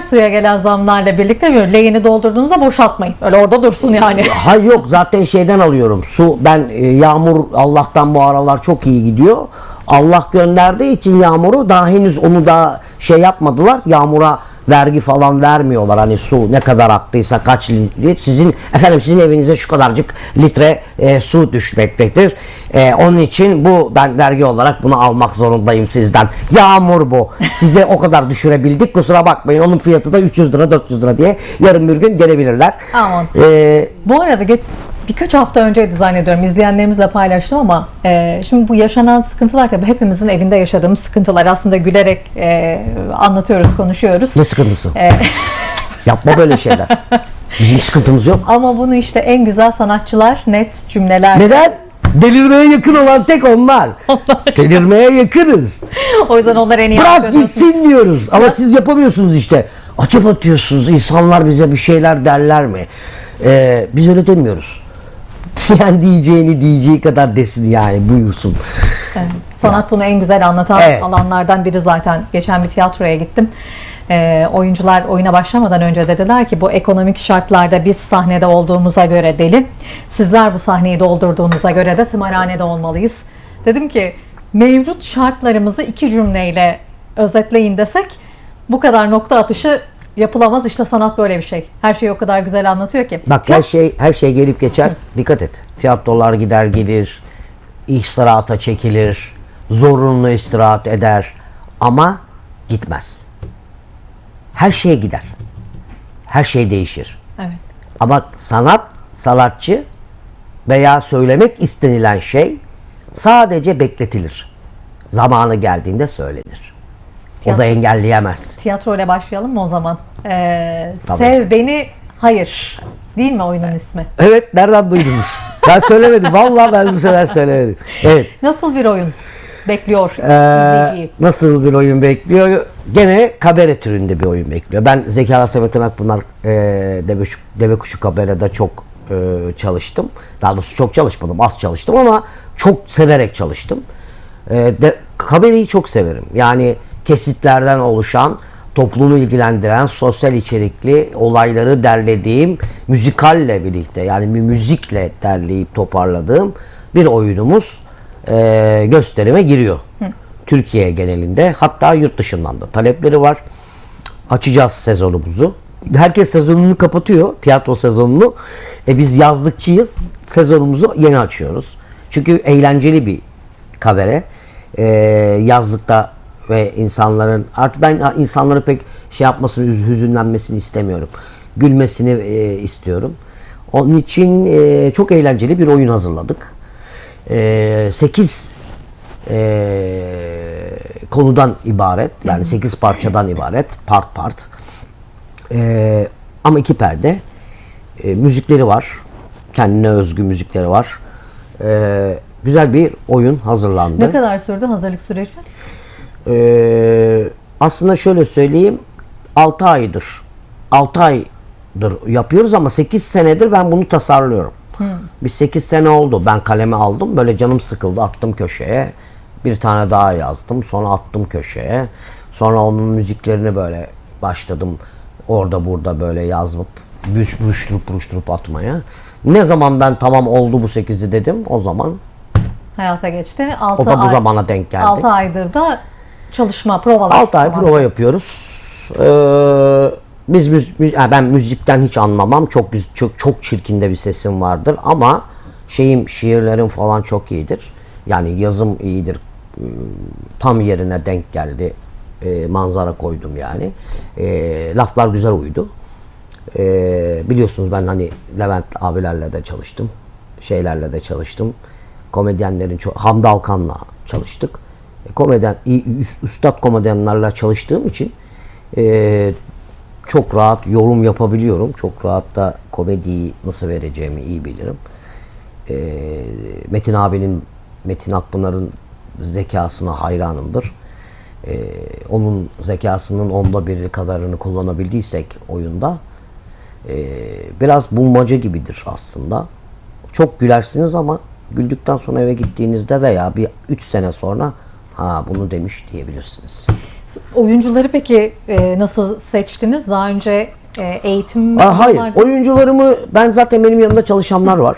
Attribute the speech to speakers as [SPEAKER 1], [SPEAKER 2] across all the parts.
[SPEAKER 1] suya gelen zamlarla birlikte böyle leğeni doldurduğunuzda boşaltmayın. Öyle orada dursun yani.
[SPEAKER 2] Hay yok zaten şeyden alıyorum. Su ben e, yağmur Allah'tan bu aralar çok iyi gidiyor. Allah gönderdiği için yağmuru daha henüz onu da şey yapmadılar. Yağmura vergi falan vermiyorlar. Hani su ne kadar aktıysa kaç litre sizin efendim sizin evinize şu kadarcık litre e, su düşmektedir. E, onun için bu ben vergi olarak bunu almak zorundayım sizden. Yağmur bu. Size o kadar düşürebildik. Kusura bakmayın. Onun fiyatı da 300 lira 400 lira diye yarın bir gün gelebilirler.
[SPEAKER 1] Aman.
[SPEAKER 2] E,
[SPEAKER 1] Bu arada birkaç hafta önceydi zannediyorum izleyenlerimizle paylaştım ama e, şimdi bu yaşanan sıkıntılar tabii hepimizin evinde yaşadığımız sıkıntılar aslında gülerek e, anlatıyoruz, konuşuyoruz.
[SPEAKER 2] Ne sıkıntısı?
[SPEAKER 1] E,
[SPEAKER 2] Yapma böyle şeyler. Bizim sıkıntımız yok.
[SPEAKER 1] ama bunu işte en güzel sanatçılar net cümleler.
[SPEAKER 2] Neden? Delirmeye yakın olan tek onlar. Delirmeye yakınız.
[SPEAKER 1] o yüzden onlar en iyi
[SPEAKER 2] Bırak gitsin diyoruz. Ama siz yapamıyorsunuz işte. Acaba diyorsunuz insanlar bize bir şeyler derler mi? Ee, biz öyle demiyoruz. Yani diyeceğini diyeceği kadar desin yani buyursun.
[SPEAKER 1] Evet, sanat bunu en güzel anlatan
[SPEAKER 2] Evet.
[SPEAKER 1] alanlardan biri zaten. Geçen bir tiyatroya gittim. Ee, oyuncular oyuna başlamadan önce dediler ki bu ekonomik şartlarda biz sahnede olduğumuza göre deli. Sizler bu sahneyi doldurduğunuza göre de tımarhanede olmalıyız. Dedim ki mevcut şartlarımızı iki cümleyle özetleyin desek bu kadar nokta atışı yapılamaz. İşte sanat böyle bir şey. Her şeyi o kadar güzel anlatıyor ki.
[SPEAKER 2] Bak her şey her şey gelip geçer. Dikkat et. Tiyatrolar gider gelir. istirahata çekilir. Zorunlu istirahat eder. Ama gitmez. Her şey gider. Her şey değişir.
[SPEAKER 1] Evet.
[SPEAKER 2] Ama sanat, sanatçı veya söylemek istenilen şey sadece bekletilir. Zamanı geldiğinde söylenir. O da
[SPEAKER 1] Tiyatro-
[SPEAKER 2] engelleyemez.
[SPEAKER 1] Tiyatro ile başlayalım mı o zaman? Ee,
[SPEAKER 2] Tabii.
[SPEAKER 1] Sev Beni Hayır. Değil mi oyunun ismi?
[SPEAKER 2] Evet, nereden duydunuz? ben söylemedim. Vallahi ben bu sefer söylemedim. Evet.
[SPEAKER 1] Nasıl bir oyun bekliyor
[SPEAKER 2] Ee,
[SPEAKER 1] izleyiciyi?
[SPEAKER 2] nasıl bir oyun bekliyor? Gene kabare türünde bir oyun bekliyor. Ben Zeki Alasevet Akpınar e, Deve, Deve Kuşu Kabare'de çok e, çalıştım. Daha doğrusu çok çalışmadım, az çalıştım ama çok severek çalıştım. E, de, kabareyi çok severim. Yani kesitlerden oluşan, toplumu ilgilendiren, sosyal içerikli olayları derlediğim, müzikalle birlikte yani bir müzikle derleyip toparladığım bir oyunumuz e, gösterime giriyor. Türkiye genelinde hatta yurt dışından da talepleri var. Açacağız sezonumuzu. Herkes sezonunu kapatıyor, tiyatro sezonunu. E biz yazlıkçıyız, sezonumuzu yeni açıyoruz. Çünkü eğlenceli bir kabare. E, yazlıkta ve insanların artık ben insanları pek şey yapmasını, hüz- hüzünlenmesini istemiyorum. Gülmesini e, istiyorum. Onun için e, çok eğlenceli bir oyun hazırladık. 8 konudan ibaret. Yani 8 parçadan ibaret. Part part. E, ama iki perde. E, müzikleri var. Kendine özgü müzikleri var. E, güzel bir oyun hazırlandı.
[SPEAKER 1] Ne kadar sürdü hazırlık süreci?
[SPEAKER 2] Ee, aslında şöyle söyleyeyim 6 aydır 6 aydır yapıyoruz ama 8 senedir ben bunu tasarlıyorum. Bir 8 sene oldu ben kaleme aldım böyle canım sıkıldı attım köşeye bir tane daha yazdım sonra attım köşeye sonra onun müziklerini böyle başladım orada burada böyle yazıp büş- buruşturup buruşturup atmaya. Ne zaman ben tamam oldu bu 8'i dedim o zaman
[SPEAKER 1] Hayata geçti.
[SPEAKER 2] o
[SPEAKER 1] 6
[SPEAKER 2] da bu
[SPEAKER 1] ay,
[SPEAKER 2] zamana denk geldi.
[SPEAKER 1] 6 aydır da çalışma, provalar.
[SPEAKER 2] 6 ay prova yapıyoruz. Ee, biz müz- mü- yani ben müzikten hiç anlamam. Çok çok çok çirkin de bir sesim vardır ama şeyim şiirlerim falan çok iyidir. Yani yazım iyidir. Ee, Tam yerine denk geldi. Ee, manzara koydum yani. Ee, laflar güzel uydu. Ee, biliyorsunuz ben hani Levent abilerle de çalıştım. Şeylerle de çalıştım. Komedyenlerin çok Hamdi Alkan'la çalıştık. Üst- üstad komedyenlerle çalıştığım için e, çok rahat yorum yapabiliyorum. Çok rahat da komediyi nasıl vereceğimi iyi bilirim. E, Metin abinin Metin Akpınar'ın zekasına hayranımdır. E, onun zekasının onda biri kadarını kullanabildiysek oyunda e, biraz bulmaca gibidir aslında. Çok gülersiniz ama güldükten sonra eve gittiğinizde veya bir 3 sene sonra ha bunu demiş diyebilirsiniz.
[SPEAKER 1] Oyuncuları peki e, nasıl seçtiniz? Daha önce e, eğitim
[SPEAKER 2] Aa, hayır.
[SPEAKER 1] vardı.
[SPEAKER 2] Oyuncularımı ben zaten benim yanımda çalışanlar var.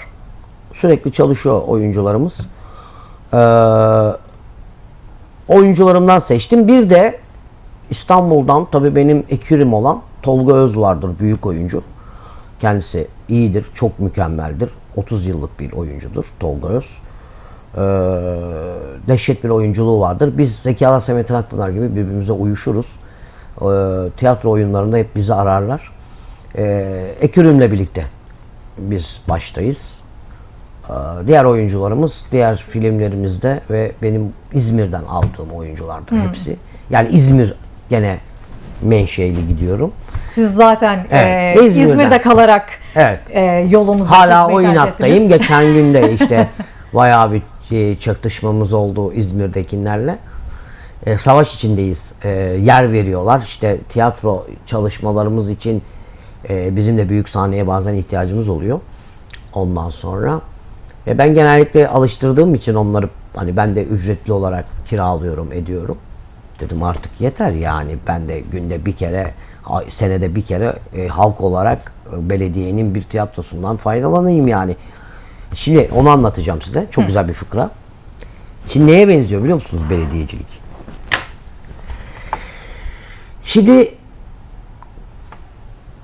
[SPEAKER 2] Sürekli çalışıyor oyuncularımız. Ee, oyuncularımdan seçtim. Bir de İstanbul'dan tabii benim ekürim olan Tolga Öz vardır. Büyük oyuncu. Kendisi iyidir. Çok mükemmeldir. 30 yıllık bir oyuncudur Tolga Öz. Ee, dehşet bir oyunculuğu vardır. Biz Zeki Alasya Metin Akpınar gibi birbirimize uyuşuruz. Ee, tiyatro oyunlarında hep bizi ararlar. Ee, Ekürüm'le birlikte biz baştayız. Ee, diğer oyuncularımız diğer filmlerimizde ve benim İzmir'den aldığım oyunculardır hepsi. Yani İzmir gene menşeli gidiyorum.
[SPEAKER 1] Siz zaten
[SPEAKER 2] Evet,
[SPEAKER 1] e,
[SPEAKER 2] İzmir'den.
[SPEAKER 1] İzmir'de kalarak
[SPEAKER 2] Evet.
[SPEAKER 1] e, yolunuzu
[SPEAKER 2] Hala
[SPEAKER 1] çizmeyi
[SPEAKER 2] o
[SPEAKER 1] tercih
[SPEAKER 2] inattayım.
[SPEAKER 1] ettiniz.
[SPEAKER 2] Geçen gün de işte bayağı bir e, çatışmamız oldu İzmir'dekilerle. E, savaş içindeyiz. E, yer veriyorlar. İşte tiyatro çalışmalarımız için e, bizim de büyük sahneye bazen ihtiyacımız oluyor. Ondan sonra e, ben genellikle alıştırdığım için onları hani ben de ücretli olarak kiralıyorum, ediyorum. Dedim artık yeter yani ben de günde bir kere, senede bir kere e, halk olarak e, belediyenin bir tiyatrosundan faydalanayım yani. Şimdi onu anlatacağım size. Çok güzel bir fıkra. Şimdi neye benziyor biliyor musunuz belediyecilik? Şimdi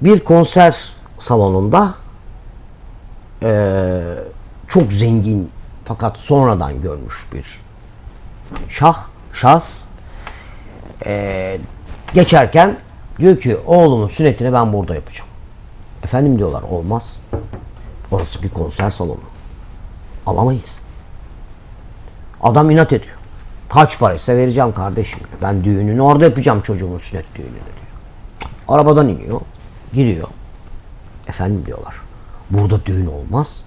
[SPEAKER 2] bir konser salonunda eee, çok zengin fakat sonradan görmüş bir şah, şahs eee, geçerken diyor ki oğlumun sünnetini ben burada yapacağım. Efendim diyorlar olmaz. Orası bir konser salonu. Alamayız. Adam inat ediyor. Kaç paraysa vereceğim kardeşim. Ben düğününü orada yapacağım çocuğumun sünnet düğününü diyor. Arabadan iniyor. Giriyor. Efendim diyorlar. Burada düğün olmaz.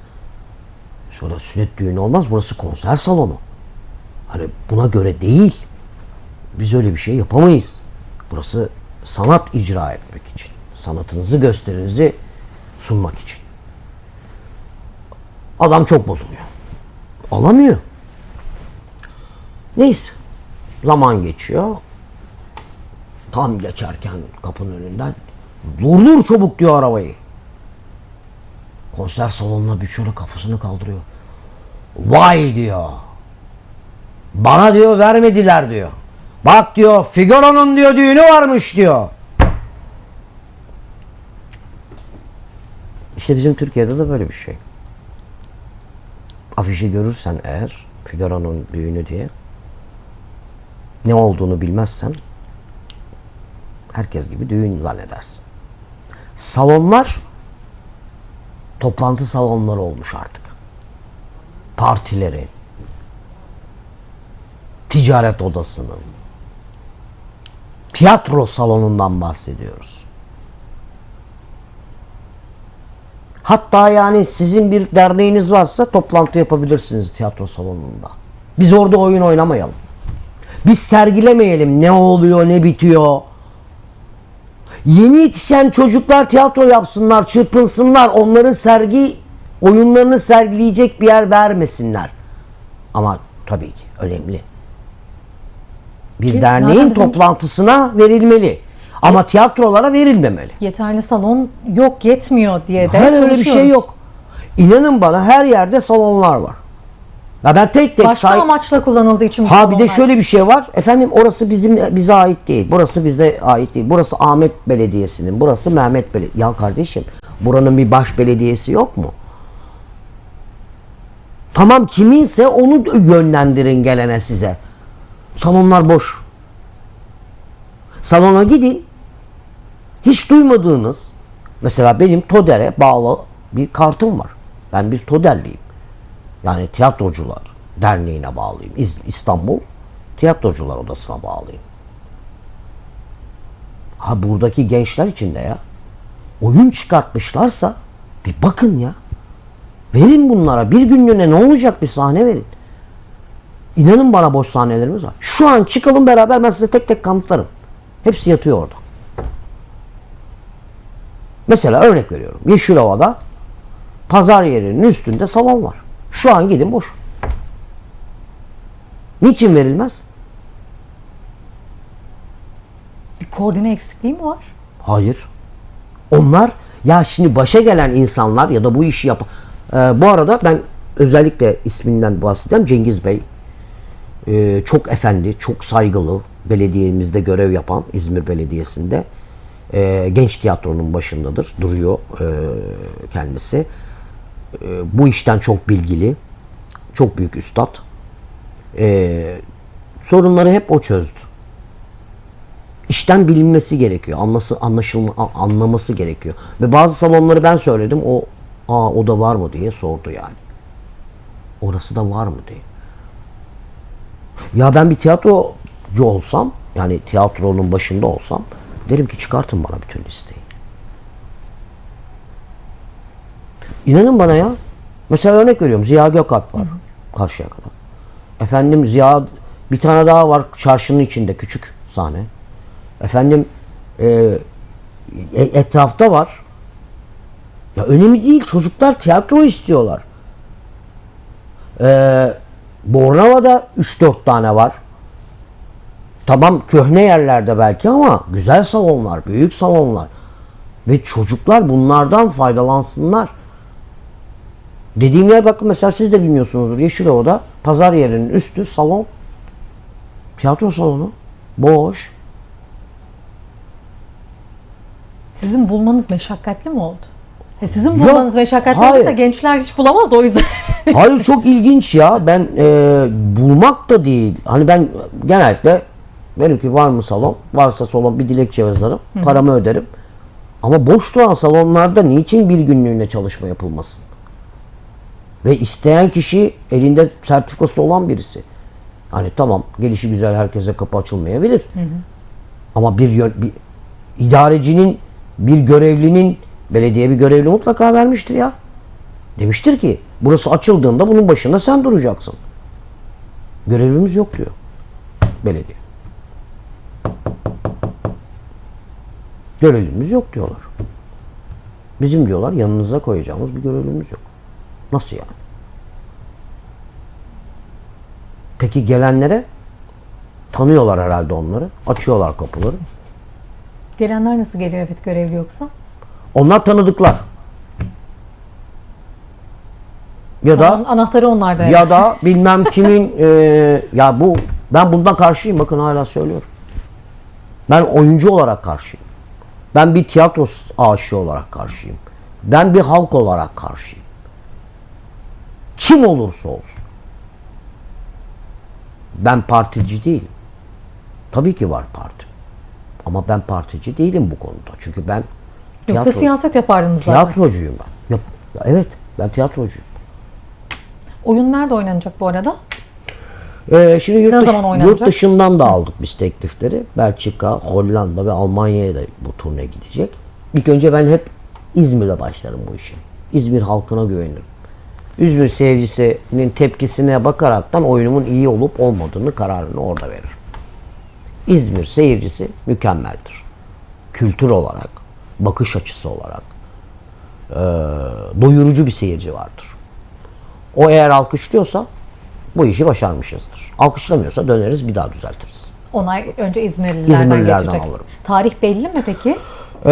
[SPEAKER 2] Şurada sünnet düğünü olmaz. Burası konser salonu. Hani buna göre değil. Biz öyle bir şey yapamayız. Burası sanat icra etmek için. Sanatınızı, gösterinizi sunmak için. Adam çok bozuluyor. Alamıyor. Neyse. Zaman geçiyor. Tam geçerken kapının önünden durdur çabuk diyor arabayı. Konser salonuna bir şöyle kafasını kaldırıyor. Vay diyor. Bana diyor vermediler diyor. Bak diyor Figaro'nun diyor düğünü varmış diyor. İşte bizim Türkiye'de de böyle bir şey. Afişi görürsen eğer Figaro'nun düğünü diye ne olduğunu bilmezsen herkes gibi düğün zannedersin. Salonlar toplantı salonları olmuş artık. Partileri, ticaret odasının, tiyatro salonundan bahsediyoruz. Hatta yani sizin bir derneğiniz varsa toplantı yapabilirsiniz tiyatro salonunda. Biz orada oyun oynamayalım. Biz sergilemeyelim ne oluyor ne bitiyor. Yeni yetişen çocuklar tiyatro yapsınlar, çırpınsınlar. Onların sergi oyunlarını sergileyecek bir yer vermesinler. Ama tabii ki önemli. Bir
[SPEAKER 1] Ki
[SPEAKER 2] derneğin
[SPEAKER 1] zaten bizim-
[SPEAKER 2] toplantısına verilmeli. Ama tiyatrolara verilmemeli.
[SPEAKER 1] Yeterli salon yok yetmiyor diye de
[SPEAKER 2] Her öyle bir şey yok. İnanın bana her yerde salonlar var. Ya ben tek tek
[SPEAKER 1] Başka
[SPEAKER 2] say-
[SPEAKER 1] amaçla kullanıldığı için bu
[SPEAKER 2] Ha bir de
[SPEAKER 1] salonlar.
[SPEAKER 2] şöyle bir şey var. Efendim orası bizim bize ait değil. Burası bize ait değil. Burası Ahmet Belediyesi'nin. Burası Mehmet Belediyesi. Ya kardeşim buranın bir baş belediyesi yok mu? Tamam kiminse onu yönlendirin gelene size. Salonlar boş. Salona gidin. Hiç duymadığınız mesela benim TODER'e bağlı bir kartım var. Ben bir TODER'liyim. Yani tiyatrocular derneğine bağlıyım. İstanbul Tiyatrocular Odası'na bağlıyım. Ha buradaki gençler için de ya oyun çıkartmışlarsa bir bakın ya. Verin bunlara bir günlüğüne ne olacak bir sahne verin. İnanın bana boş sahnelerimiz var. Şu an çıkalım beraber ben size tek tek kanıtlarım. Hepsi yatıyor orada. Mesela örnek veriyorum. Yeşilova'da pazar yerinin üstünde salon var. Şu an gidin boş. Niçin verilmez?
[SPEAKER 1] Bir koordine eksikliği mi var?
[SPEAKER 2] Hayır. Onlar ya şimdi başa gelen insanlar ya da bu işi yap. Ee, bu arada ben özellikle isminden bahsedeyim Cengiz Bey. Ee, çok efendi, çok saygılı belediyemizde görev yapan İzmir Belediyesi'nde ee, genç tiyatronun başındadır. Duruyor ee, kendisi. Ee, bu işten çok bilgili. Çok büyük üstad. Ee, sorunları hep o çözdü işten bilinmesi gerekiyor. Anlası, anlaşılma, anlaması gerekiyor. Ve bazı salonları ben söyledim. O Aa, o da var mı diye sordu yani. Orası da var mı diye. Ya ben bir tiyatrocu olsam, yani tiyatronun başında olsam derim ki çıkartın bana bütün listeyi. İnanın bana ya. Mesela örnek veriyorum. Ziya Gökalp var. Karşıya kadar. Efendim Ziya bir tane daha var çarşının içinde küçük sahne. Efendim e, e- etrafta var. Ya önemli değil. Çocuklar tiyatro istiyorlar. E, Bornova'da 3-4 tane var. Tamam köhne yerlerde belki ama güzel salonlar, büyük salonlar. Ve çocuklar bunlardan faydalansınlar. Dediğim yer bakın mesela siz de bilmiyorsunuzdur. Yeşilova'da pazar yerinin üstü salon. Tiyatro salonu. Boş.
[SPEAKER 1] Sizin bulmanız meşakkatli mi oldu? E sizin
[SPEAKER 2] Yok,
[SPEAKER 1] bulmanız meşakkatli
[SPEAKER 2] hayır.
[SPEAKER 1] olursa gençler hiç bulamaz da o yüzden.
[SPEAKER 2] Hayır çok ilginç ya. Ben e, bulmak da değil. Hani ben genellikle derim ki var mı salon? Varsa salon bir dilekçe yazarım. Paramı öderim. Ama boş duran salonlarda niçin bir günlüğüne çalışma yapılmasın? Ve isteyen kişi elinde sertifikası olan birisi. Hani tamam gelişi güzel herkese kapı açılmayabilir. Ama bir, yön- bir idarecinin bir görevlinin belediye bir görevli mutlaka vermiştir ya. Demiştir ki burası açıldığında bunun başında sen duracaksın. Görevimiz yok diyor belediye. Görevimiz yok diyorlar. Bizim diyorlar yanınıza koyacağımız bir görevimiz yok. Nasıl yani? Peki gelenlere tanıyorlar herhalde onları. Açıyorlar kapıları.
[SPEAKER 1] Gelenler nasıl geliyor evet görevli yoksa?
[SPEAKER 2] Onlar tanıdıklar. Ya da
[SPEAKER 1] An- anahtarı onlarda.
[SPEAKER 2] ya da bilmem kimin e, ya bu ben bundan karşıyım bakın hala söylüyorum. Ben oyuncu olarak karşıyım. Ben bir tiyatro aşığı olarak karşıyım. Ben bir halk olarak karşıyım. Kim olursa olsun. Ben partici değilim. Tabii ki var parti. Ama ben partici değilim bu konuda. Çünkü ben
[SPEAKER 1] Yoksa
[SPEAKER 2] tiyatro-
[SPEAKER 1] siyaset yapardınız zaten.
[SPEAKER 2] tiyatrocuyum ben. Yap- ya evet ben tiyatrocuyum.
[SPEAKER 1] Oyun nerede oynanacak bu arada?
[SPEAKER 2] Ee, şimdi yurt,
[SPEAKER 1] ne zaman oynanacak?
[SPEAKER 2] yurt dışından da aldık biz teklifleri. Belçika, Hollanda ve Almanya'ya da bu turne gidecek. İlk önce ben hep İzmir'de başlarım bu işe. İzmir halkına güvenirim. İzmir seyircisinin tepkisine bakaraktan oyunumun iyi olup olmadığını kararını orada veririm. İzmir seyircisi mükemmeldir. Kültür olarak, bakış açısı olarak eee, doyurucu bir seyirci vardır. O eğer alkışlıyorsa bu işi başarmışızdır. Alkışlamıyorsa döneriz bir daha düzeltiriz.
[SPEAKER 1] Onay önce İzmirlilerden,
[SPEAKER 2] İzmirlilerden
[SPEAKER 1] geçecek.
[SPEAKER 2] alırım.
[SPEAKER 1] Tarih belli mi peki?
[SPEAKER 2] Ee,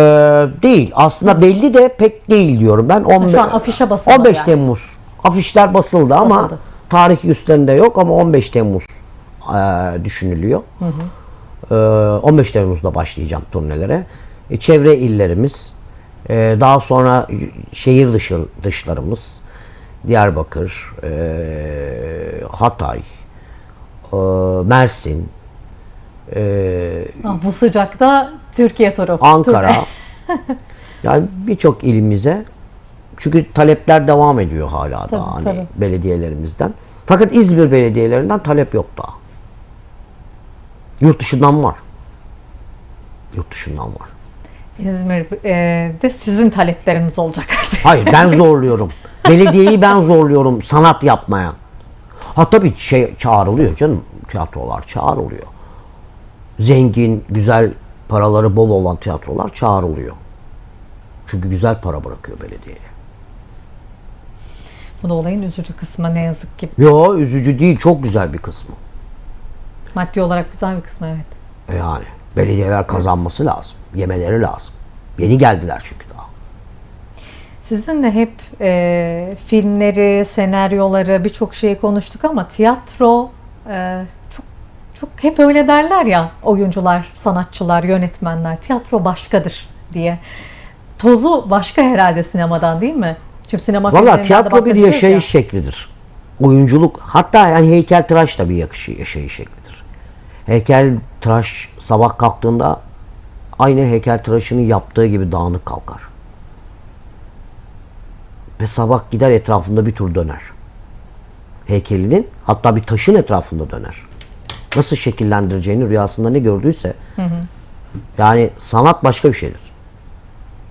[SPEAKER 2] değil. Aslında belli de pek değil diyorum ben. 15,
[SPEAKER 1] Şu an afişe basılmadı
[SPEAKER 2] 15
[SPEAKER 1] yani.
[SPEAKER 2] Temmuz. Afişler basıldı ama
[SPEAKER 1] Basıldı.
[SPEAKER 2] tarih üstlerinde yok ama 15 Temmuz ee, düşünülüyor. Ee, 15 Temmuz'da başlayacağım turnelere. E, çevre illerimiz, e, daha sonra şehir dışı dışlarımız, Diyarbakır, e, Hatay, e, Mersin, e,
[SPEAKER 1] bu sıcakta Türkiye turu.
[SPEAKER 2] Ankara. Yani birçok ilimize çünkü talepler devam ediyor hala da
[SPEAKER 1] Tabii,
[SPEAKER 2] hani
[SPEAKER 1] tabii.
[SPEAKER 2] belediyelerimizden. Fakat İzmir belediyelerinden talep yok daha. Yurt dışından var. Yurt dışından var.
[SPEAKER 1] İzmir'de sizin talepleriniz olacak artık.
[SPEAKER 2] Hayır ben zorluyorum. Belediyeyi ben zorluyorum sanat yapmaya. Ha tabii şey çağrılıyor canım. Tiyatrolar çağrılıyor. Zengin, güzel paraları bol olan tiyatrolar çağrılıyor. Çünkü güzel para bırakıyor belediyeye.
[SPEAKER 1] Bu da olayın üzücü kısmı ne yazık ki.
[SPEAKER 2] Yo üzücü değil çok güzel bir kısmı.
[SPEAKER 1] Maddi olarak güzel bir kısmı evet.
[SPEAKER 2] E Yani Belediyeler kazanması lazım. Yemeleri lazım. Yeni geldiler çünkü daha.
[SPEAKER 1] Sizinle hep e, filmleri, senaryoları, birçok şeyi konuştuk ama tiyatro e, çok çok hep öyle derler ya oyuncular, sanatçılar, yönetmenler. Tiyatro başkadır diye. Tozu başka herhalde sinemadan değil mi? Şimdi sinema
[SPEAKER 2] Valla
[SPEAKER 1] de
[SPEAKER 2] tiyatro bir yaşayış
[SPEAKER 1] ya.
[SPEAKER 2] şeklidir. Oyunculuk hatta yani heykeltıraş da bir yakışı, yaşayış şeklidir. Heykeltıraş sabah kalktığında aynı heykeltıraşının yaptığı gibi dağınık kalkar. Ve sabah gider etrafında bir tur döner. Heykelinin hatta bir taşın etrafında döner. Nasıl şekillendireceğini rüyasında ne gördüyse yani sanat başka bir şeydir.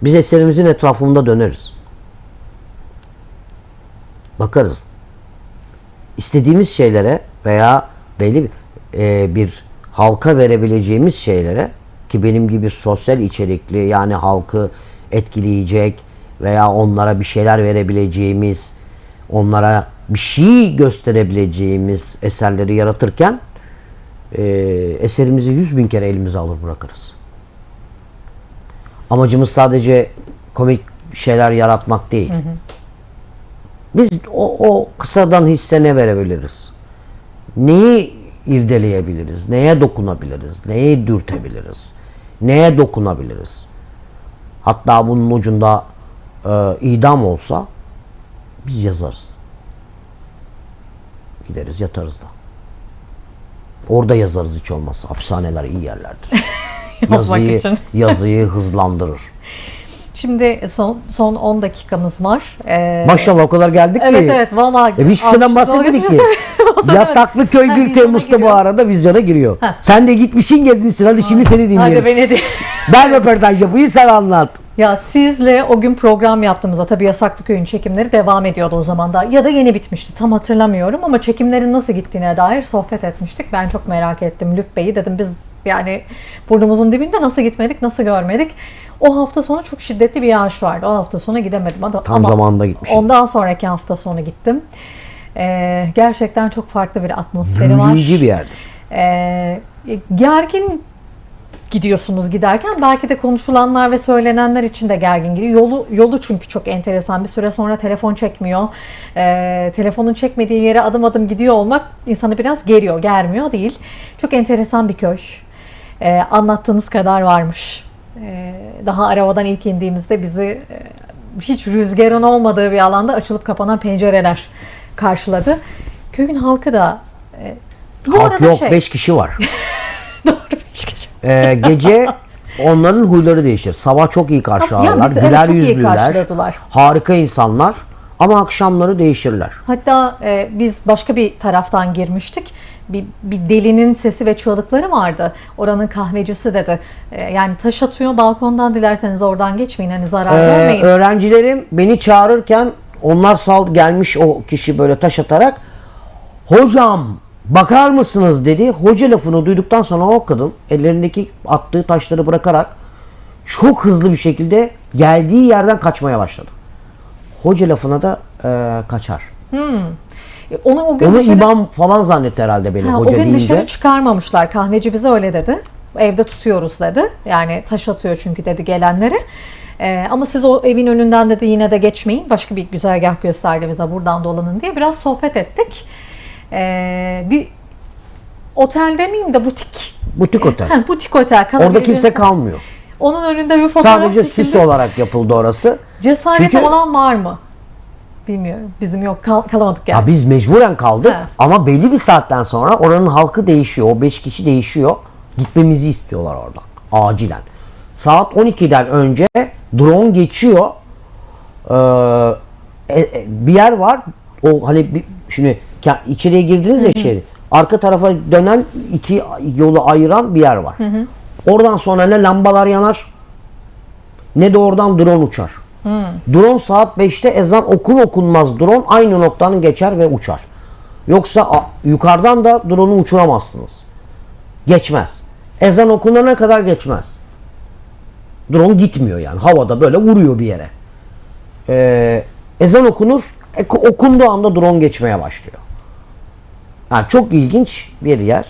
[SPEAKER 2] Biz eserimizin etrafında döneriz. Bakarız. İstediğimiz şeylere veya belli bir, e, bir halka verebileceğimiz şeylere ki benim gibi sosyal içerikli yani halkı etkileyecek veya onlara bir şeyler verebileceğimiz, onlara bir şey gösterebileceğimiz eserleri yaratırken e, eserimizi yüz bin kere elimize alır bırakırız. Amacımız sadece komik şeyler yaratmak değil. Biz o, o kısadan hisse ne verebiliriz? Neyi irdeleyebiliriz? Neye dokunabiliriz? Neyi dürtebiliriz? Neye dokunabiliriz? Hatta bunun ucunda e, idam olsa biz yazarız. Gideriz yatarız da. Orada yazarız hiç olmazsa. Hapishaneler iyi yerlerdir.
[SPEAKER 1] Yazmak
[SPEAKER 2] yazıyı,
[SPEAKER 1] için.
[SPEAKER 2] yazıyı hızlandırır.
[SPEAKER 1] Şimdi son son 10 dakikamız var. Ee,
[SPEAKER 2] Maşallah o kadar geldik ki.
[SPEAKER 1] Evet evet vallahi.
[SPEAKER 2] E biz şuradan bahsedemedik ki. Yasaklı köy
[SPEAKER 1] vizyona
[SPEAKER 2] Temmuz'da bu arada vizyona giriyor.
[SPEAKER 1] Ha.
[SPEAKER 2] Sen de gitmişsin gezmişsin hadi şimdi seni dinleyelim.
[SPEAKER 1] Hadi beni de.
[SPEAKER 2] Ben röportaj yapayım sen anlat.
[SPEAKER 1] Ya sizle o gün program yaptığımızda tabii Yasaklı Köy'ün çekimleri devam ediyordu o zaman da. Ya da yeni bitmişti tam hatırlamıyorum ama çekimlerin nasıl gittiğine dair sohbet etmiştik. Ben çok merak ettim Lüp Bey'i dedim biz yani burnumuzun dibinde nasıl gitmedik nasıl görmedik. O hafta sonu çok şiddetli bir yağış vardı. O hafta sonu gidemedim. Ama,
[SPEAKER 2] Tam zamanında gitmişsin.
[SPEAKER 1] Ondan sonraki hafta sonu gittim. Ee, gerçekten çok farklı bir atmosferi var.
[SPEAKER 2] Büyüleyici bir yerde.
[SPEAKER 1] Ee, gergin gidiyorsunuz giderken belki de konuşulanlar ve söylenenler için de gergin gidiyor. Yolu yolu çünkü çok enteresan. Bir süre sonra telefon çekmiyor. Ee, telefonun çekmediği yere adım adım gidiyor olmak insanı biraz geriyor, germiyor değil. Çok enteresan bir köy. Ee, anlattığınız kadar varmış. Ee, daha arabadan ilk indiğimizde bizi e, hiç rüzgarın olmadığı bir alanda açılıp kapanan pencereler karşıladı. Köyün halkı da e, bu
[SPEAKER 2] Halk
[SPEAKER 1] arada
[SPEAKER 2] yok
[SPEAKER 1] şey,
[SPEAKER 2] 5 kişi var.
[SPEAKER 1] Doğru beş kişi.
[SPEAKER 2] Ee, gece onların huyları değişir. Sabah çok iyi karşılarlar.
[SPEAKER 1] bizi evet,
[SPEAKER 2] Güler
[SPEAKER 1] iyi
[SPEAKER 2] yüzlüler.
[SPEAKER 1] karşıladılar.
[SPEAKER 2] Harika insanlar. Ama akşamları değişirler.
[SPEAKER 1] Hatta e, biz başka bir taraftan girmiştik. Bir, bir delinin sesi ve çığlıkları vardı. Oranın kahvecisi dedi. E, yani taş atıyor balkondan dilerseniz oradan geçmeyin hani zarar
[SPEAKER 2] Ee,
[SPEAKER 1] görmeyin.
[SPEAKER 2] öğrencilerim beni çağırırken onlar sal gelmiş o kişi böyle taş atarak hocam bakar mısınız dedi. Hoca lafını duyduktan sonra o kadın ellerindeki attığı taşları bırakarak çok hızlı bir şekilde geldiği yerden kaçmaya başladı. Hoca lafına da e, kaçar.
[SPEAKER 1] E, Onu o gün
[SPEAKER 2] Onu
[SPEAKER 1] dışarı,
[SPEAKER 2] imam falan zannetti herhalde beni
[SPEAKER 1] Ha, o
[SPEAKER 2] hoca
[SPEAKER 1] gün
[SPEAKER 2] deyince.
[SPEAKER 1] dışarı çıkarmamışlar. Kahveci bize öyle dedi. Evde tutuyoruz dedi. Yani taş atıyor çünkü dedi gelenleri. Ee, ama siz o evin önünden dedi yine de geçmeyin. Başka bir güzergah gösterdi bize buradan dolanın diye. Biraz sohbet ettik. Ee, bir otel demeyeyim de butik.
[SPEAKER 2] Butik otel.
[SPEAKER 1] Ha, butik otel.
[SPEAKER 2] Orada kimse kalmıyor.
[SPEAKER 1] Onun önünde bir fotoğraf
[SPEAKER 2] Sadece
[SPEAKER 1] çekildi.
[SPEAKER 2] süs olarak yapıldı orası.
[SPEAKER 1] Cesareti
[SPEAKER 2] Çünkü-
[SPEAKER 1] olan var mı? Bilmiyorum. Bizim yok. Kal- kalamadık yani.
[SPEAKER 2] Ya biz mecburen kaldık
[SPEAKER 1] He.
[SPEAKER 2] ama belli bir saatten sonra oranın halkı değişiyor. O 5 kişi değişiyor. Gitmemizi istiyorlar oradan. Acilen. Saat 12'den önce drone geçiyor. Ee, e- e, bir yer var. O hani bir, şimdi içeriye girdiniz ya şehri. Arka tarafa dönen iki yolu ayıran bir yer var. Oradan sonra ne lambalar yanar ne de oradan drone uçar. Drone saat 5'te ezan okun okunmaz drone aynı noktanın geçer ve uçar. Yoksa yukarıdan da drone'u uçuramazsınız. Geçmez. Ezan okunana kadar geçmez. Drone gitmiyor yani. Havada böyle vuruyor bir yere. Ee, ezan okunur. e- okunduğu anda drone geçmeye başlıyor. Yani çok ilginç bir yer.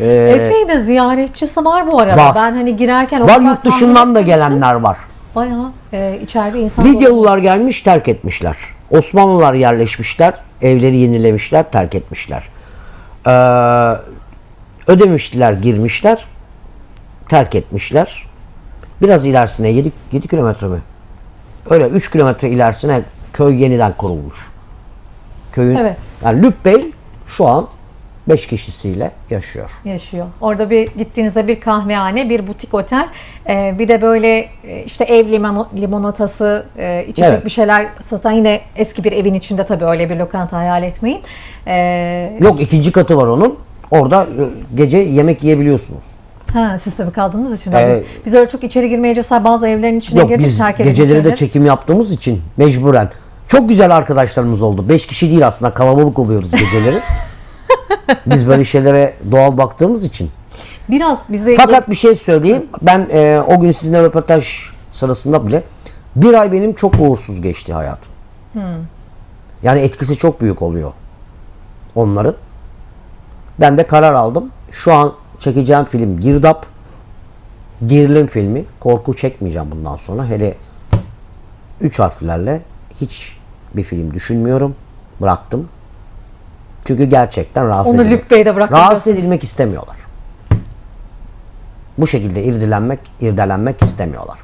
[SPEAKER 2] Ee,
[SPEAKER 1] Epey de ziyaretçisi var bu arada.
[SPEAKER 2] Var.
[SPEAKER 1] Ben hani girerken o
[SPEAKER 2] var
[SPEAKER 1] kadar
[SPEAKER 2] yurt dışından da gelenler var.
[SPEAKER 1] Bayağı e, içeride insan.
[SPEAKER 2] Lidyalılar gelmiş terk etmişler. Osmanlılar yerleşmişler. Evleri yenilemişler terk etmişler. Ee, ödemiştiler girmişler. Terk etmişler. Biraz ilerisine 7, 7 kilometre mi? Öyle 3 kilometre ilerisine köy yeniden kurulmuş. Köyün
[SPEAKER 1] Evet.
[SPEAKER 2] Yani Lübbey şu an 5 kişisiyle yaşıyor.
[SPEAKER 1] yaşıyor. Orada bir gittiğinizde bir kahvehane, bir butik otel, e, bir de böyle e, işte ev limon, limonatası, e, içecek
[SPEAKER 2] Evet.
[SPEAKER 1] bir şeyler satan yine eski bir evin içinde tabii öyle bir lokanta hayal etmeyin. E,
[SPEAKER 2] Yok ikinci katı var onun. Orada gece yemek yiyebiliyorsunuz.
[SPEAKER 1] ha, siz tabii kaldığınız için.
[SPEAKER 2] Evet.
[SPEAKER 1] Biz, biz öyle çok içeri girmeye cesaret bazı evlerin içine
[SPEAKER 2] Yok
[SPEAKER 1] girdik terk edilmiş
[SPEAKER 2] geceleri de çekim yaptığımız için mecburen. Çok güzel arkadaşlarımız oldu. Beş kişi değil aslında kalabalık oluyoruz geceleri. biz böyle şeylere doğal baktığımız için.
[SPEAKER 1] Biraz bize
[SPEAKER 2] Fakat bir şey söyleyeyim. Ben e, o gün sizinle röportaj sırasında bile bir ay benim çok uğursuz geçti hayatım. Yani etkisi çok büyük oluyor onların. Ben de karar aldım. Şu an çekeceğim film Girdap. Gerilim filmi. Korku çekmeyeceğim bundan sonra. Hele üç harflerle hiç bir film düşünmüyorum. Bıraktım. Çünkü gerçekten rahatsız
[SPEAKER 1] Onu
[SPEAKER 2] edilmek-
[SPEAKER 1] Bey'de
[SPEAKER 2] Rahatsız edilmek istemiyorlar. Bu şekilde irdelenmek, irdelenmek istemiyorlar.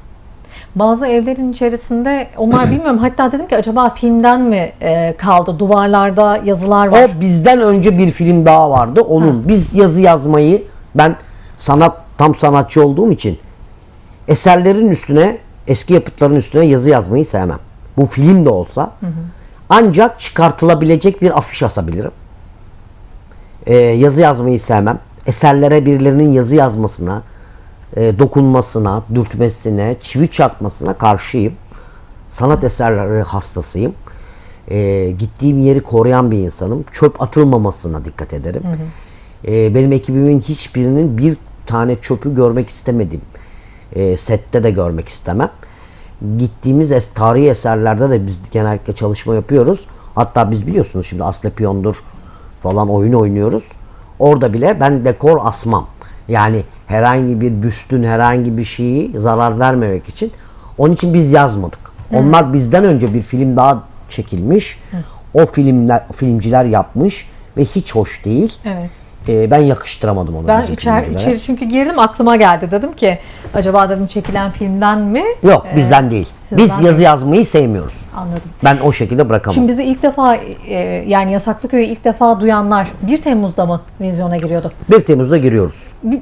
[SPEAKER 1] Bazı evlerin içerisinde onlar bilmiyorum hatta dedim ki acaba filmden mi e, kaldı duvarlarda yazılar var.
[SPEAKER 2] O bizden önce bir film daha vardı. Onun biz yazı yazmayı ben sanat tam sanatçı olduğum için eserlerin üstüne eski yapıtların üstüne yazı yazmayı sevmem. Bu film de olsa ancak çıkartılabilecek bir afiş asabilirim. Ee, yazı yazmayı sevmem. Eserlere birilerinin yazı yazmasına, e, dokunmasına, dürtmesine, çivi çakmasına karşıyım. Sanat eserleri hastasıyım. E, gittiğim yeri koruyan bir insanım. Çöp atılmamasına dikkat ederim. E, benim ekibimin hiçbirinin bir tane çöpü görmek istemedim. E, sette de görmek istemem. Gittiğimiz es tarihi eserlerde de biz genellikle çalışma yapıyoruz. Hatta biz biliyorsunuz şimdi Aslepiyon'dur falan oyun oynuyoruz. Orada bile ben dekor asmam. Yani herhangi bir büstün herhangi bir şeyi zarar vermemek için. Onun için biz yazmadık. Onlar bizden önce bir film daha çekilmiş. O filmler filmciler yapmış ve hiç hoş değil.
[SPEAKER 1] Evet.
[SPEAKER 2] Ee, ben yakıştıramadım onu.
[SPEAKER 1] Ben içer, içeri çünkü girdim aklıma geldi dedim ki acaba dedim çekilen filmden mi?
[SPEAKER 2] Yok
[SPEAKER 1] Ee,
[SPEAKER 2] bizden değil.
[SPEAKER 1] sizden
[SPEAKER 2] Biz yazı
[SPEAKER 1] değil.
[SPEAKER 2] yazmayı sevmiyoruz.
[SPEAKER 1] Anladım.
[SPEAKER 2] Ben o şekilde bırakamam.
[SPEAKER 1] Şimdi bizi ilk defa e, yani Yasaklıköy'ü ilk defa duyanlar 1 Temmuz'da mı vizyona giriyordu?
[SPEAKER 2] 1 Temmuz'da giriyoruz.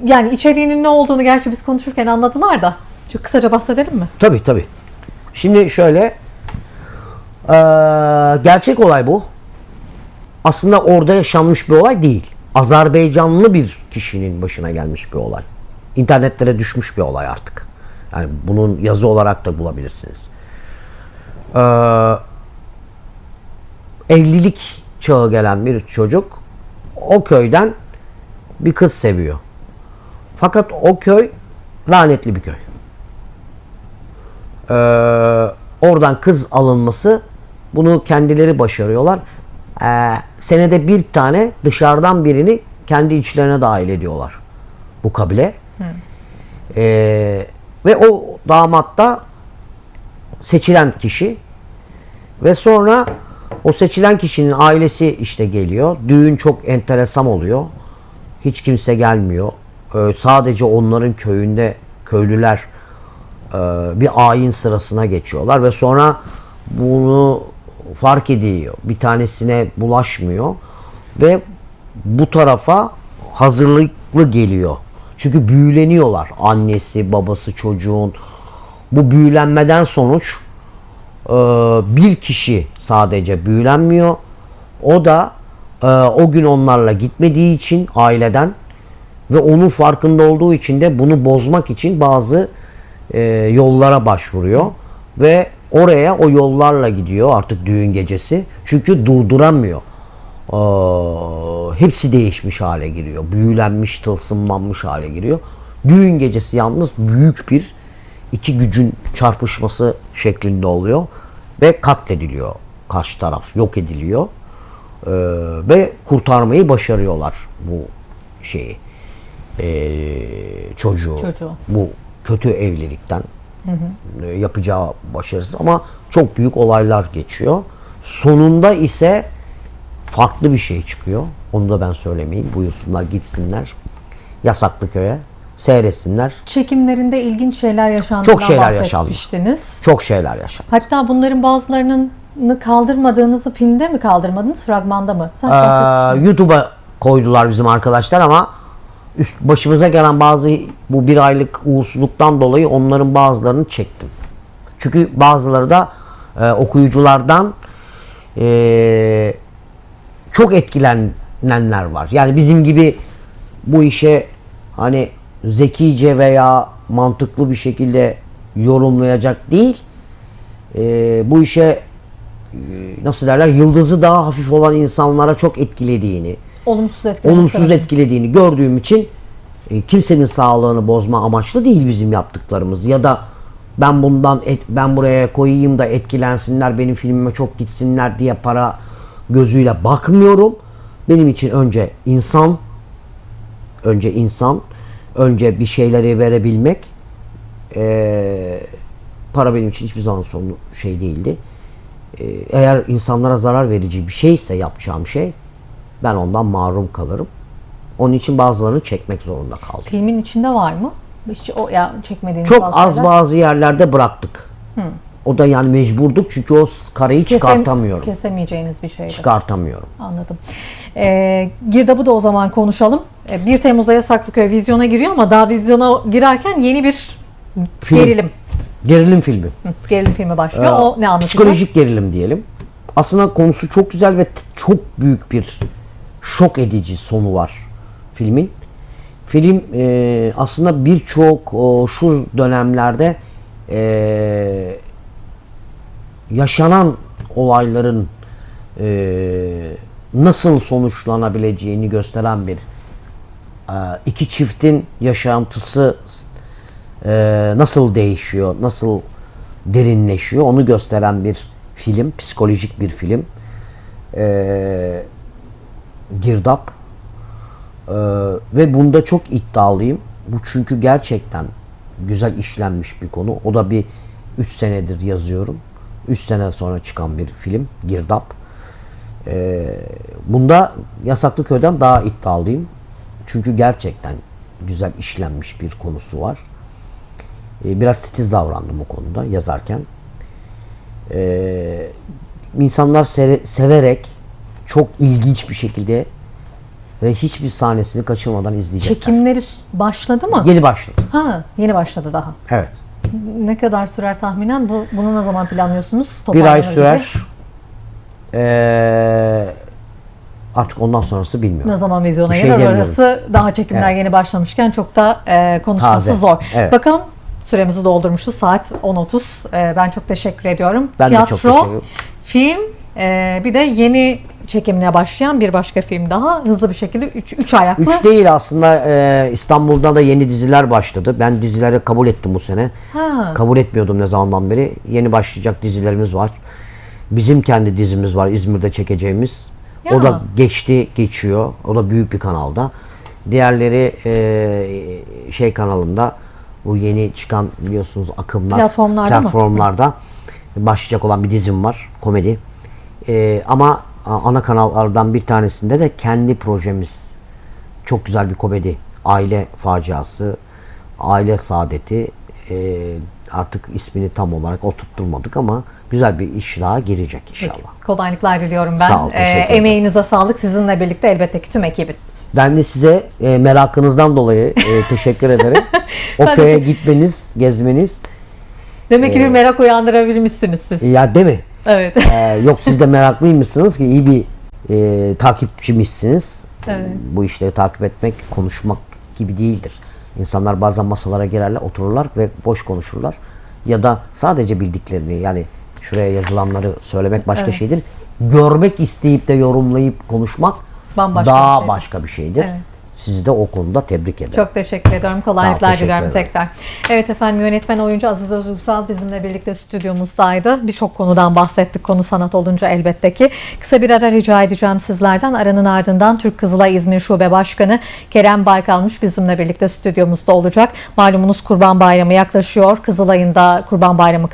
[SPEAKER 1] Yani içeriğinin ne olduğunu gerçi biz konuşurken anladılar da. Şu kısaca bahsedelim mi?
[SPEAKER 2] Tabii tabii. Şimdi şöyle eee, gerçek olay bu. Aslında orada yaşanmış bir olay değil. Azerbaycanlı bir kişinin başına gelmiş bir olay. İnternetlere düşmüş bir olay artık. Yani bunun yazı olarak da bulabilirsiniz. Eee, evlilik çağı gelen bir çocuk o köyden bir kız seviyor. Fakat o köy lanetli bir köy. Ee, oradan kız alınması bunu kendileri başarıyorlar. Ee, senede bir tane dışarıdan birini kendi içlerine dahil ediyorlar. Bu kabile. Ee, ve o damat da seçilen kişi ve sonra o seçilen kişinin ailesi işte geliyor. Düğün çok enteresan oluyor. Hiç kimse gelmiyor. Ee, sadece onların köyünde köylüler e, bir ayin sırasına geçiyorlar ve sonra bunu fark ediyor. Bir tanesine bulaşmıyor ve bu tarafa hazırlıklı geliyor. Çünkü büyüleniyorlar. Annesi, babası, çocuğun. Bu büyülenmeden sonuç e, bir kişi sadece büyülenmiyor. O da e, o gün onlarla gitmediği için aileden ve onun farkında olduğu için de bunu bozmak için bazı e, yollara başvuruyor ve oraya o yollarla gidiyor artık düğün gecesi. Çünkü durduramıyor. Ee, hepsi değişmiş hale giriyor. Büyülenmiş, tılsımlanmış hale giriyor. Düğün gecesi yalnız büyük bir iki gücün çarpışması şeklinde oluyor ve katlediliyor karşı taraf, yok ediliyor Ee, ve kurtarmayı başarıyorlar bu şeyi. eee, çocuğu,
[SPEAKER 1] Çocuğu.
[SPEAKER 2] bu kötü evlilikten e, yapacağı başarısız ama çok büyük olaylar geçiyor. Sonunda ise farklı bir şey çıkıyor. Onu da ben söylemeyeyim. Buyursunlar gitsinler. Yasaklı köye seyretsinler.
[SPEAKER 1] Çekimlerinde ilginç şeyler yaşandığından
[SPEAKER 2] Çok şeyler yaşandı.
[SPEAKER 1] bahsetmiştiniz.
[SPEAKER 2] Çok şeyler yaşandı.
[SPEAKER 1] Hatta bunların bazılarının kaldırmadığınızı filmde mi kaldırmadınız, fragmanda mı? Sen
[SPEAKER 2] Ee. YouTube'a koydular bizim arkadaşlar ama üst başımıza gelen bazı bu bir aylık uğursuzluktan dolayı onların bazılarını çektim. Çünkü bazıları da e, okuyuculardan e, çok etkilenenler var. Yani bizim gibi bu işe hani zekice veya mantıklı bir şekilde yorumlayacak değil. e, bu işe e, nasıl derler yıldızı daha hafif olan insanlara çok etkilediğini,
[SPEAKER 1] olumsuz etkilemek
[SPEAKER 2] olumsuz etkilediğini gördüğüm için e, kimsenin sağlığını bozma amaçlı değil bizim yaptıklarımız ya da ben bundan et, ben buraya koyayım da etkilensinler benim filmime çok gitsinler diye para gözüyle bakmıyorum. Benim için önce insan önce insan önce bir şeyleri verebilmek e, para benim için hiçbir zaman sonu şey değildi. E, eğer insanlara zarar verici bir şeyse yapacağım şey ben ondan mahrum kalırım. Onun için bazılarını çekmek zorunda kaldım.
[SPEAKER 1] Filmin içinde var mı? Hiç o ya çekmediğiniz
[SPEAKER 2] Çok
[SPEAKER 1] bazı
[SPEAKER 2] az
[SPEAKER 1] şeyler?
[SPEAKER 2] bazı yerlerde bıraktık. O da yani mecburduk çünkü o kareyi
[SPEAKER 1] Kesem-
[SPEAKER 2] çıkartamıyorum.
[SPEAKER 1] Kesemeyeceğiniz bir şeydi.
[SPEAKER 2] Çıkartamıyorum.
[SPEAKER 1] Anladım. Ee, Girdab'ı da o zaman konuşalım. Ee, 1 Temmuz'da Yasaklıköy vizyona giriyor ama daha vizyona girerken yeni bir
[SPEAKER 2] Film.
[SPEAKER 1] gerilim.
[SPEAKER 2] Gerilim filmi.
[SPEAKER 1] Hı, Gerilim filmi başlıyor.
[SPEAKER 2] Ee,
[SPEAKER 1] o ne anlatacak?
[SPEAKER 2] Psikolojik gerilim diyelim. Aslında konusu çok güzel ve çok büyük bir şok edici sonu var filmin. Film e, aslında birçok şu dönemlerde e, yaşanan olayların e, nasıl sonuçlanabileceğini gösteren bir e, iki çiftin yaşantısı e, nasıl değişiyor, nasıl derinleşiyor onu gösteren bir film, psikolojik bir film. E, Girdap. E, ve bunda çok iddialıyım. Bu çünkü gerçekten güzel işlenmiş bir konu. O da bir 3 senedir yazıyorum. 3 sene sonra çıkan bir film Girdap. E, bunda Yasaklı Köy'den daha iddialıyım. Çünkü gerçekten güzel işlenmiş bir konusu var. E, biraz titiz davrandım o konuda yazarken. E, insanlar seve- severek çok ilginç bir şekilde ve hiçbir sahnesini kaçırmadan izleyecekler.
[SPEAKER 1] Çekimleri başladı mı?
[SPEAKER 2] Yeni başladı.
[SPEAKER 1] Ha, yeni başladı daha.
[SPEAKER 2] Evet.
[SPEAKER 1] Ne kadar sürer tahminen? Bu, bunu ne zaman planlıyorsunuz?
[SPEAKER 2] Bir ay sürer.
[SPEAKER 1] gibi.
[SPEAKER 2] E, artık ondan sonrası bilmiyorum.
[SPEAKER 1] Ne zaman vizyona
[SPEAKER 2] şey
[SPEAKER 1] gelir
[SPEAKER 2] demiyorum.
[SPEAKER 1] orası daha çekimler
[SPEAKER 2] Evet.
[SPEAKER 1] yeni başlamışken çok da e, konuşması
[SPEAKER 2] Taze.
[SPEAKER 1] zor.
[SPEAKER 2] Evet.
[SPEAKER 1] Bakalım süremizi doldurmuşuz saat 10.30. E, ben çok teşekkür ediyorum.
[SPEAKER 2] Ben de çok
[SPEAKER 1] Tiyatro,
[SPEAKER 2] teşekkür ederim.
[SPEAKER 1] film e, bir de yeni çekimine başlayan bir başka film daha hızlı bir şekilde 3 ayaklı.
[SPEAKER 2] Üç değil aslında e, İstanbul'da da yeni diziler başladı. Ben dizileri kabul ettim bu sene.
[SPEAKER 1] Ha.
[SPEAKER 2] Kabul etmiyordum ne zamandan beri. Yeni başlayacak dizilerimiz var. Bizim kendi dizimiz var İzmir'de çekeceğimiz.
[SPEAKER 1] Ya.
[SPEAKER 2] O da geçti, geçiyor. O da büyük bir kanalda. Diğerleri e, şey kanalında bu yeni çıkan biliyorsunuz akımlar
[SPEAKER 1] Platformlarda mı?
[SPEAKER 2] platformlarda başlayacak olan bir dizim var komedi. E, ama ana kanallardan bir tanesinde de kendi projemiz çok güzel bir komedi. Aile faciası, aile saadeti. e, artık ismini tam olarak oturtturmadık ama güzel bir iş daha girecek inşallah.
[SPEAKER 1] Peki, kolaylıklar diliyorum ben.
[SPEAKER 2] Sağ ol,
[SPEAKER 1] E, emeğinize sağlık. Sizinle birlikte elbette ki tüm ekibin.
[SPEAKER 2] Ben de size e, merakınızdan dolayı e, teşekkür ederim. o köye gitmeniz, gezmeniz.
[SPEAKER 1] Demek
[SPEAKER 2] Ee,
[SPEAKER 1] ki bir merak uyandırabilmişsiniz siz.
[SPEAKER 2] Ya değil mi?
[SPEAKER 1] Evet.
[SPEAKER 2] E, yok siz de meraklıymışsınız ki iyi bir e, takipçimişsiniz.
[SPEAKER 1] Evet.
[SPEAKER 2] Bu işleri takip etmek, konuşmak gibi değildir. İnsanlar bazen masalara girerler, otururlar ve boş konuşurlar. Ya da sadece bildiklerini yani şuraya yazılanları söylemek başka
[SPEAKER 1] Evet.
[SPEAKER 2] şeydir. Görmek isteyip de yorumlayıp konuşmak
[SPEAKER 1] Bambaşka
[SPEAKER 2] daha
[SPEAKER 1] bir şeydir.
[SPEAKER 2] başka bir şeydir.
[SPEAKER 1] Evet.
[SPEAKER 2] Sizi de o konuda tebrik ederim.
[SPEAKER 1] Çok teşekkür ediyorum. Kolaylıklar
[SPEAKER 2] teşekkür
[SPEAKER 1] diliyorum
[SPEAKER 2] ederim.
[SPEAKER 1] tekrar. Evet efendim yönetmen oyuncu Aziz Özüksal bizimle birlikte stüdyomuzdaydı. Birçok konudan bahsettik. Konu sanat olunca elbette ki. Kısa bir ara rica edeceğim sizlerden. Aranın ardından Türk Kızılay İzmir Şube Başkanı Kerem Baykalmış bizimle birlikte stüdyomuzda olacak. Malumunuz Kurban Bayramı yaklaşıyor. Kızılay'ın da Kurban Bayramı